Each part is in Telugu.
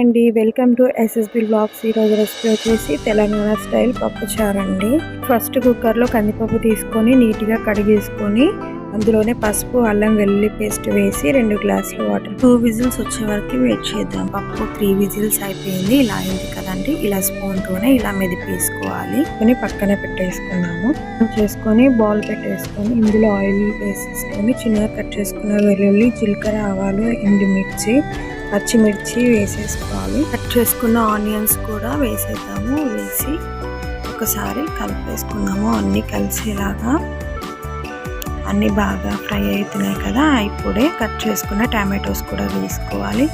అండి. Welcome to S S B blogs ఈరోజు రెసిపీ వచ్చేసి తెలంగాణ స్టైల్ పప్పు చారు అండి ఫస్ట్ కుక్కర్లో కందిపప్పు తీసుకొని నీట్గా కడిగేసుకొని అందులోనే పసుపు అల్లం వెల్లుల్లి పేస్ట్ వేసి రెండు గ్లాసులు వాటర్. టూ విజిల్స్ వచ్చే వరకు వెయిట్ చేద్దాం. పప్పు త్రీ విజిల్స్ అయిపోయింది. ఇలా అయింది కదండి. ఇలా స్పూన్తోనే ఇలా మెదిపేసుకోవాలి. కొని పక్కనే పెట్టేసుకున్నాము. చేసుకొని బౌల్ పెట్టేసుకొని ఇందులో ఆయిల్ వేసేసుకొని చిన్నగా కట్ చేసుకున్న వెల్లుల్లి జీలకర్ర ఆవాలు ఎండుమిర్చి పచ్చిమిర్చి వేసేసుకోవాలి. కట్ చేసుకున్న ఆనియన్స్ కూడా వేసేద్దాము. వేసి ఒకసారి కలిపేసుకున్నాము అన్నీ కలిసేలాగా అన్నీ బాగా ఫ్రై అవుతున్నాయి కదా. ఇప్పుడే కట్ చేసుకున్న టమాటోస్ కూడా వేసుకోవాలి.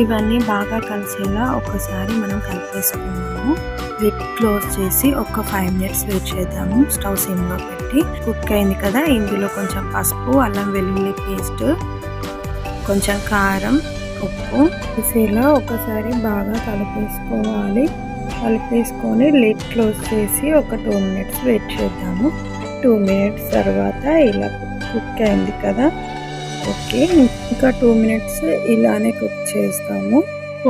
ఇవన్నీ బాగా కలిసేలా ఒకసారి మనం కలిపేసుకున్నాము లిడ్ క్లోజ్ చేసి ఒక ఫైవ్ మినిట్స్ వెయిట్ చేద్దాము. స్టవ్ సిమ్లో పెట్టి కుక్ అయింది కదా. ఇందులో కొంచెం పసుపు అల్లం వెల్లుల్లి పేస్ట్ కొంచెం కారం ఉప్పు ఇలా ఒకసారి బాగా కలిపేసుకోవాలి. కలిపేసుకొని లిడ్ క్లోజ్ చేసి ఒక టూ మినిట్స్ వెయిట్ చేద్దాము. టూ మినిట్స్ తర్వాత ఇలా కుక్ అయింది కదా. ఓకే ఇంకా టూ మినిట్స్ ఇలానే కుక్ చేస్తాము.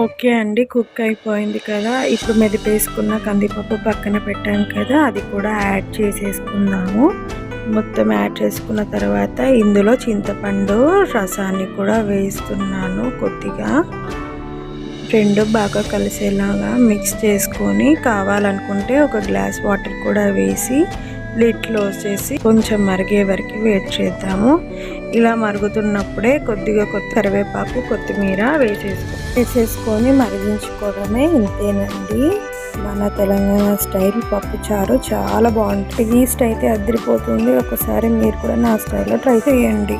ఓకే అండి కుక్ అయిపోయింది కదా. ఇప్పుడు మెదిపేసుకున్న కందిపప్పు పక్కన పెట్టాను కదా అది కూడా యాడ్ చేసేసుకుందాము. మొత్తం యాడ్ చేసుకున్న తర్వాత ఇందులో చింతపండు రసాన్ని కూడా వేస్తున్నాను కొద్దిగా. రెండు బాగా కలిసేలాగా మిక్స్ చేసుకొని కావాలనుకుంటే ఒక గ్లాస్ వాటర్ కూడా వేసి లిడ్ క్లోజ్ చేసి కొంచెం మరిగే వరకు వెయిట్ చేద్దాము. ఇలా మరుగుతున్నప్పుడే కొద్దిగా కొత్త కరివేపాకు కొత్తిమీర వేసేసుకో వేసేసుకొని మరిగించుకోవడమే ఇంతేనండి. మన తెలంగాణ స్టైల్ పప్పు చారు చాలా బాగుంటుంది. టేస్ట్ అయితే అదిరిపోతుంది. ఒకసారి మీరు కూడా నా స్టైల్లో ట్రై చేయండి.